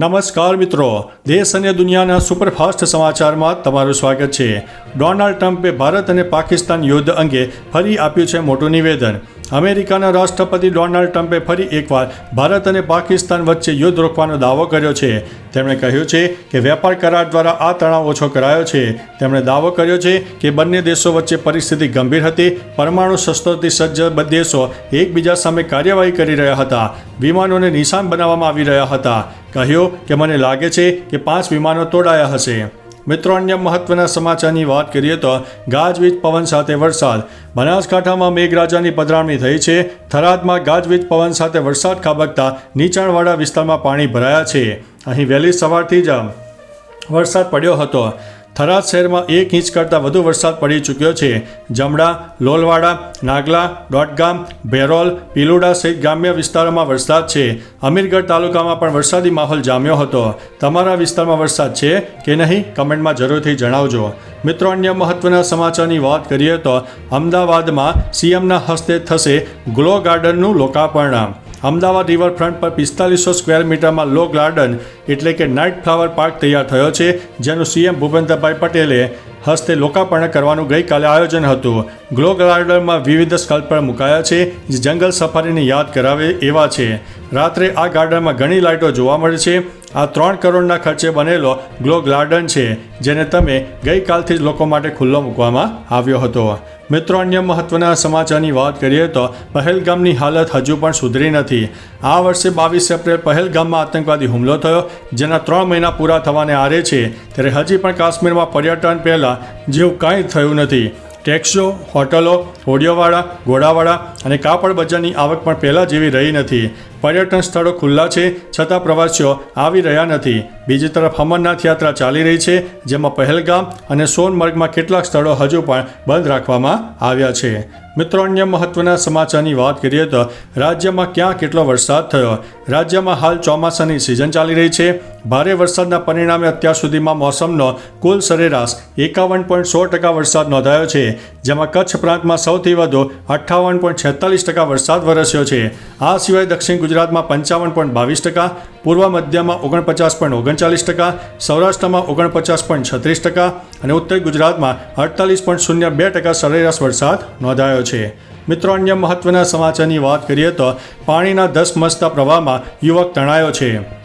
નમસ્કાર મિત્રો. દેશ અને દુનિયાના સુપરફાસ્ટ સમાચારમાં તમારું સ્વાગત છે. ડોનાલ્ડ ટ્રમ્પે ભારત અને પાકિસ્તાન યુદ્ધ અંગે ફરી આપ્યું છે મોટું નિવેદન. અમેરિકાના રાષ્ટ્રપતિ ડોનાલ્ડ ટ્રમ્પે ફરી એકવાર ભારત અને પાકિસ્તાન વચ્ચે યુદ્ધ રોકવાનો દાવો કર્યો છે. તેમણે કહ્યું છે કે વેપાર કરાર દ્વારા આ તણાવ ઓછો કરાયો છે. તેમણે દાવો કર્યો છે કે બંને દેશો વચ્ચે પરિસ્થિતિ ગંભીર હતી. પરમાણુ શસ્ત્રોથી સજ્જ દેશો એકબીજા સામે કાર્યવાહી કરી રહ્યા હતા. વિમાનોને નિશાન બનાવવામાં આવી રહ્યા હતા. કહ્યું કે મને લાગે છે કે પાંચ વિમાનો તોડાયા હશે. મિત્રો, અન્ય મહત્વના સમાચારની વાત કરીએ તો ગાજવીજ પવન સાથે વરસાદ. બનાસકાંઠામાં મેઘરાજાની પધરામણી થઈ છે. થરાદમાં ગાજવીજ પવન સાથે વરસાદ ખાબકતા નીચાણવાળા વિસ્તારમાં પાણી ભરાયા છે. અહીં વહેલી સવારથી જ વરસાદ પડ્યો હતો. થરાદ શહેરમાં એક ઇંચ કરતાં વધુ વરસાદ પડી ચૂક્યો છે. જમડા લોલવાડા, નાગલા દોટગામ ભેરોલ, પીલુડા સહિત ગ્રામ્ય વિસ્તારોમાં વરસાદ છે. અમીરગઢ તાલુકામાં પણ વરસાદી માહોલ જામ્યો હતો. તમારા વિસ્તારમાં વરસાદ છે કે નહીં, કમેન્ટમાં જરૂરથી જણાવજો. મિત્રો, અન્ય મહત્વના સમાચારની વાત કરીએ તો અમદાવાદમાં સીએમના હસ્તે થશે ગ્લો ગાર્ડનનું લોકાર્પણ. અમદાવાદ રિવરફ્રન્ટ પર પિસ્તાલીસો સ્ક્વેર મીટરમાં લો ગાર્ડન એટલે કે નાઇટ ફ્લાવર પાર્ક તૈયાર થયો છે, જેનું સીએમ ભૂપેન્દ્રભાઈ પટેલે હસ્તે લોકાર્પણ કરવાનું ગઈકાલે આયોજન હતું. ગ્લો ગાર્ડનમાં વિવિધ સ્કલ્પર મુકાયા છે, જે જંગલ સફારીને યાદ કરાવે એવા છે. રાત્રે આ ગાર્ડનમાં ઘણી લાઇટો જોવા મળે છે. આ ત્રણ કરોડના ખર્ચે બનેલો ગ્લો ગાર્ડન છે, જેને તમે ગઈકાલથી જ લોકો માટે ખુલ્લો મૂકવામાં આવ્યો હતો. મિત્રો, અન્ય મહત્વના સમાચારની વાત કરીએ તો પહેલગામની હાલત હજુ પણ સુધરી નથી. આ વર્ષે બાવીસ એપ્રિલ પહેલગામમાં આતંકવાદી હુમલો થયો, જેના ત્રણ મહિના પૂરા થવાને આરે છે, ત્યારે હજી પણ કાશ્મીરમાં પર્યટન પહેલાં જેવું કાંઈ થયું નથી. ટેક્સો હોટલો હોડિયોવાળા ઘોડાવાળા અને કાપડ બજારની આવક પણ પહેલાં જેવી રહી નથી. પર્યટન સ્થળો ખુલ્લા છે, છતાં પ્રવાસીઓ આવી રહ્યા નથી. બીજી તરફ અમરનાથ યાત્રા ચાલી રહી છે, જેમાં પહેલગામ અને સોનમર્ગમાં કેટલાક સ્થળો હજુ પણ બંધ રાખવામાં આવ્યા છે. મિત્રો, અન્ય મહત્વના સમાચારની વાત કરીએ તો રાજ્યમાં ક્યાં કેટલો વરસાદ થયો? રાજ્યમાં હાલ ચોમાસાની સિઝન ચાલી રહી છે. ભારે વરસાદના પરિણામે અત્યાર સુધીમાં મોસમનો કુલ સરેરાશ એકાવન પોઈન્ટ સો ટકા વરસાદ નોંધાયો છે, જેમાં કચ્છ પ્રાંતમાં સૌથી વધુ અઠ્ઠાવન પોઈન્ટ છેતાલીસ ટકા વરસાદ વરસ્યો છે. આ સિવાય દક્ષિણ ગુજરાતમાં પંચાવન પોઈન્ટ બાવીસ ટકા, પૂર્વ મધ્યમાં ઓગણપચાસ પોઈન્ટ ઓગણચાલીસ ટકા, સૌરાષ્ટ્રમાં ઓગણપચાસ પોઈન્ટ છત્રીસ ટકા અને ઉત્તર ગુજરાતમાં અડતાલીસ પોઈન્ટ શૂન્ય બે ટકા સરેરાશ વરસાદ નોંધાયો છે. મિત્રો, અન્ય મહત્વના સમાચારની વાત કરીએ તો પાણીના ધસમસતા પ્રવાહમાં યુવક તણાયો છે.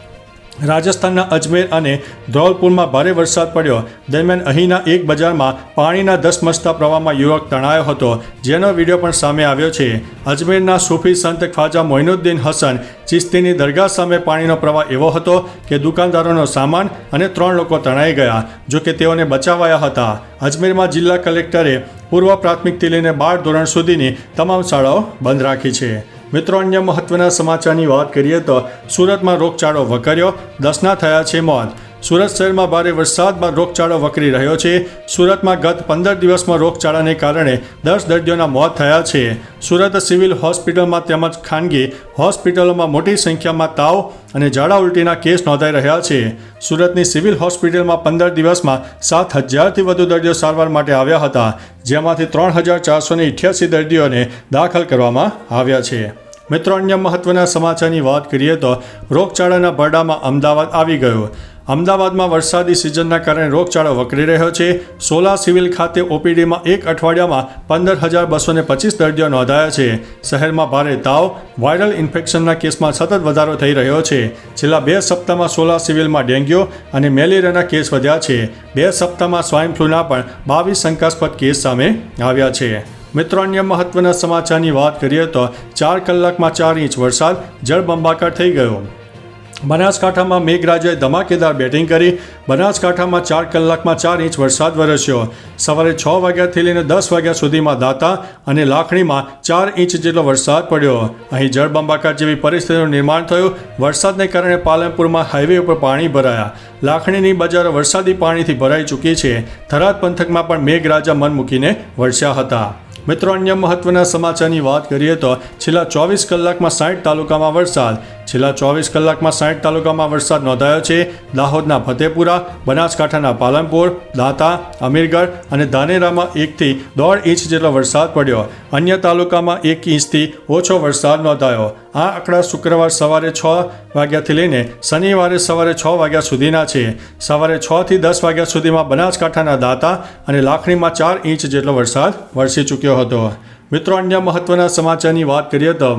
રાજસ્થાનના અજમેર અને ધૌલપુરમાં ભારે વરસાદ પડ્યો. દરમિયાન અહીંના એક બજારમાં પાણીના દસ મસ્તા પ્રવાહમાં યુવક તણાયો હતો, જેનો વીડિયો પણ સામે આવ્યો છે. અજમેરના સૂફી સંત ખ્વાજા મોઇનુદ્દીન હસન ચિસ્તીની દરગાહ સામે પાણીનો પ્રવાહ એવો હતો કે દુકાનદારોનો સામાન અને ત્રણ લોકો તણાઈ ગયા, જો કે તેઓને બચાવાયા હતા. અજમેરમાં જિલ્લા કલેક્ટરે પૂર્વ પ્રાથમિકથી લઈને બાર ધોરણ સુધીની તમામ શાળાઓ બંધ રાખી છે. મિત્રો અન્ય મહત્વના સમાચારની વાત કરીએ તો સુરતમાં રોગચાળો વકર્યો દસના થયા છે મોત. સુરત શહેરમાં ભારે વરસાદમાં રોગચાળો વકરી રહ્યો છે. સુરતમાં ગત પંદર દિવસમાં રોગચાળાને કારણે દસ દર્દીઓના મોત થયા છે. સુરત સિવિલ હોસ્પિટલમાં તેમજ ખાનગી હોસ્પિટલોમાં મોટી સંખ્યામાં તાવ અને ઝાડા ઉલટીના કેસ નોંધાઈ રહ્યા છે. સુરતની સિવિલ હોસ્પિટલમાં પંદર દિવસમાં સાત હજારથી વધુ દર્દીઓ સારવાર માટે આવ્યા હતા, જેમાંથી ત્રણ હજાર ચારસો ને દર્દીઓને દાખલ કરવામાં આવ્યા છે. મિત્રો, અન્ય મહત્વના સમાચારની વાત કરીએ તો રોગચાળાના ભરડામાં અમદાવાદ આવી ગયો. અમદાવાદમાં વરસાદી સિઝનના કારણે રોગચાળો વકરી રહ્યો છે. સોલા સિવિલ ખાતે ઓપીડીમાં એક અઠવાડિયામાં પંદર હજાર બસો ને પચીસ દર્દીઓ નોંધાયા છે. શહેરમાં ભારે તાવ, વાયરલ ઇન્ફેક્શનના કેસમાં સતત વધારો થઈ રહ્યો છે. છેલ્લા બે સપ્તાહમાં સોલા સિવિલમાં ડેન્ગ્યુ અને મેલેરિયાના કેસ વધ્યા છે. બે સપ્તાહમાં સ્વાઇન ફ્લૂના પણ બાવીસ શંકાસ્પદ કેસ સામે આવ્યા છે. મિત્રો, અન્ય મહત્વના સમાચારની વાત કરીએ તો ચાર કલાકમાં ચાર ઇંચ વરસાદ જળબંબાકાર થઈ ગયો. બનાસકાંઠામાં મેઘરાજાએ ધમાકેદાર બેટિંગ કરી. બનાસકાંઠામાં ચાર કલાકમાં ચાર ઇંચ વરસાદ વરસ્યો. સવારે છ વાગ્યાથી લઈને દસ વાગ્યા સુધીમાં દાતા અને લાખણીમાં ચાર ઇંચ જેટલો વરસાદ પડ્યો. અહીં જળબંબાકાર જેવી પરિસ્થિતિનું નિર્માણ થયું. વરસાદને કારણે પાલનપુરમાં હાઈવે ઉપર પાણી ભરાયા. લાખણીની બજારો વરસાદી પાણીથી ભરાઈ ચૂકી છે. થરાદ પંથકમાં પણ મેઘરાજા મન મૂકીને વરસ્યા હતા. મિત્રો અન્ય મહત્વના સમાચારની વાત કરીએ તો છેલ્લા ચોવીસ કલાકમાં સાઠ તાલુકામાં વરસાદ છેલ્લા ચોવીસ કલાકમાં સાઠ તાલુકામાં વરસાદ નોંધાયો છે. દાહોદના ફતેપુરા, બનાસકાંઠાના પાલનપુર, દાંતા, અમીરગઢ અને ધાનેરામાં એકથી દોઢ ઇંચ જેટલો વરસાદ પડ્યો. અન્ય તાલુકામાં એક ઇંચથી ઓછો વરસાદ નોંધાયો. આ આંકડા શુક્રવાર સવારે છ વાગ્યાથી લઈને શનિવારે સવારે છ વાગ્યા સુધીના છે. સવારે છ થી દસ વાગ્યા સુધીમાં બનાસકાંઠાના દાંતા અને લાખણીમાં ચાર ઇંચ જેટલો વરસાદ વરસી ચૂક્યો હતો. મિત્રો, અન્ય મહત્વના સમાચારની વાત કરીએ તો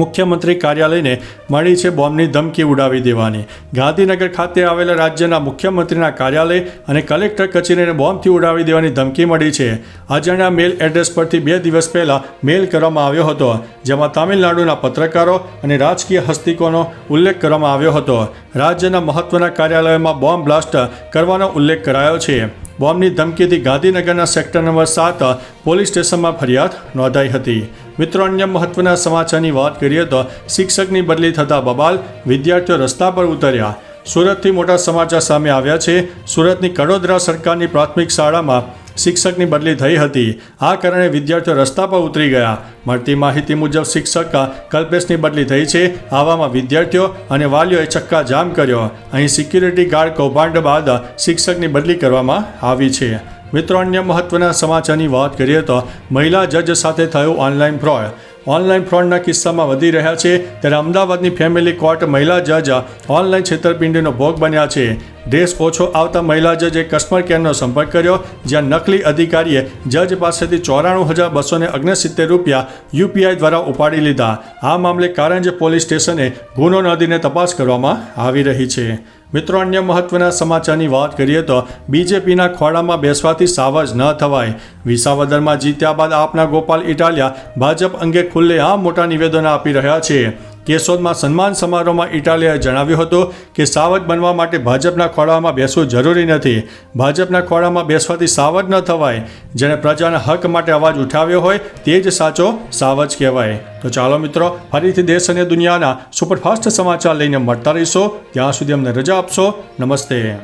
મુખ્યમંત્રી કાર્યાલયને મળી છે બોમ્બની ધમકી ઉડાવી દેવાની. ગાંધીનગર ખાતે આવેલા રાજ્યના મુખ્યમંત્રીના કાર્યાલય અને કલેક્ટર કચેરીને બોમ્બથી ઉડાવી દેવાની ધમકી મળી છે. અજાણ્યા મેલ એડ્રેસ પરથી બે દિવસ પહેલાં મેલ કરવામાં આવ્યો હતો, જેમાં તામિલનાડુના પત્રકારો અને રાજકીય હસ્તિકોનો ઉલ્લેખ કરવામાં આવ્યો હતો. રાજ્યના મહત્વના કાર્યાલયોમાં બોમ્બ બ્લાસ્ટ કરવાનો ઉલ્લેખ કરાયો છે. બોમ્બની ધમકીથી ગાંધીનગરના સેક્ટર નંબર સાત પોલીસ સ્ટેશનમાં ફરિયાદ નોંધાઈ હતી. મિત્રો, અન્ય મહત્વના સમાચારની વાત કરીએ તો શિક્ષકની બદલી થતાં બબાલ વિદ્યાર્થીઓ રસ્તા પર ઉતર્યા. સુરતથી મોટા સમાચાર સામે આવ્યા છે. સુરતની કડોદરા સરકારની પ્રાથમિક શાળામાં શિક્ષકની બદલી થઈ હતી. આ કારણે વિદ્યાર્થીઓ રસ્તા પર ઉતરી ગયા. મળતી માહિતી મુજબ, શિક્ષક કલ્પેશની બદલી થઈ છે. આવામાં વિદ્યાર્થીઓ અને વાલીઓએ ચક્કા જામ કર્યો. અહીં સિક્યુરિટી ગાર્ડ કૌભાંડ બાદ શિક્ષકની બદલી કરવામાં આવી છે. મિત્રો, અન્ય મહત્વના સમાચારની વાત કરીએ તો મહિલા જજ સાથે થયું ઓનલાઈન ફ્રોડ. ઓનલાઈન ફ્રોડના કિસ્સામાં વધી રહ્યા છે, ત્યારે અમદાવાદની ફેમિલી કોર્ટ મહિલા જજ ઓનલાઈન છેતરપિંડીનો ભોગ બન્યા છે. ડ્રેસ ઓછો આવતા મહિલા જજે કસ્ટમર કેરનો સંપર્ક કર્યો, જ્યાં નકલી અધિકારીએ જજ પાસેથી ચોરાણું હજાર બસો ઓગણસિત્તેર રૂપિયા યુપીઆઈ દ્વારા ઉપાડી લીધા. આ મામલે કારંજ પોલીસ સ્ટેશને ગુનો નોંધીને તપાસ કરવામાં આવી રહી છે. મિત્રો, અન્ય મહત્વના સમાચારની વાત કરીએ તો બીજેપીના ખોળામાં બેસવાથી સાવજ ન થવાય. વિસાવદરમાં જીત્યા બાદ આપના ગોપાલ ઇટાલિયા ભાજપ અંગે ખુલ્લેઆમ મોટા નિવેદનો આપી રહ્યા છે. કેશોદમાં સન્માન સમારોહમાં ઇટાલિયાએ જણાવ્યું હતું કે સાવધ બનવા માટે ભાજપના ખોળામાં બેસવું જરૂરી નથી. ભાજપના ખોળામાં બેસવાથી સાવધ ન થવાય. જેણે પ્રજાના હક માટે અવાજ ઉઠાવ્યો હોય તે જ સાચો સાવજ કહેવાય. તો ચાલો મિત્રો, ફરીથી દેશ અને દુનિયાના સુપરફાસ્ટ સમાચાર લઈને મળતા રહીશો. ત્યાં સુધી અમને રજા આપશો. નમસ્તે.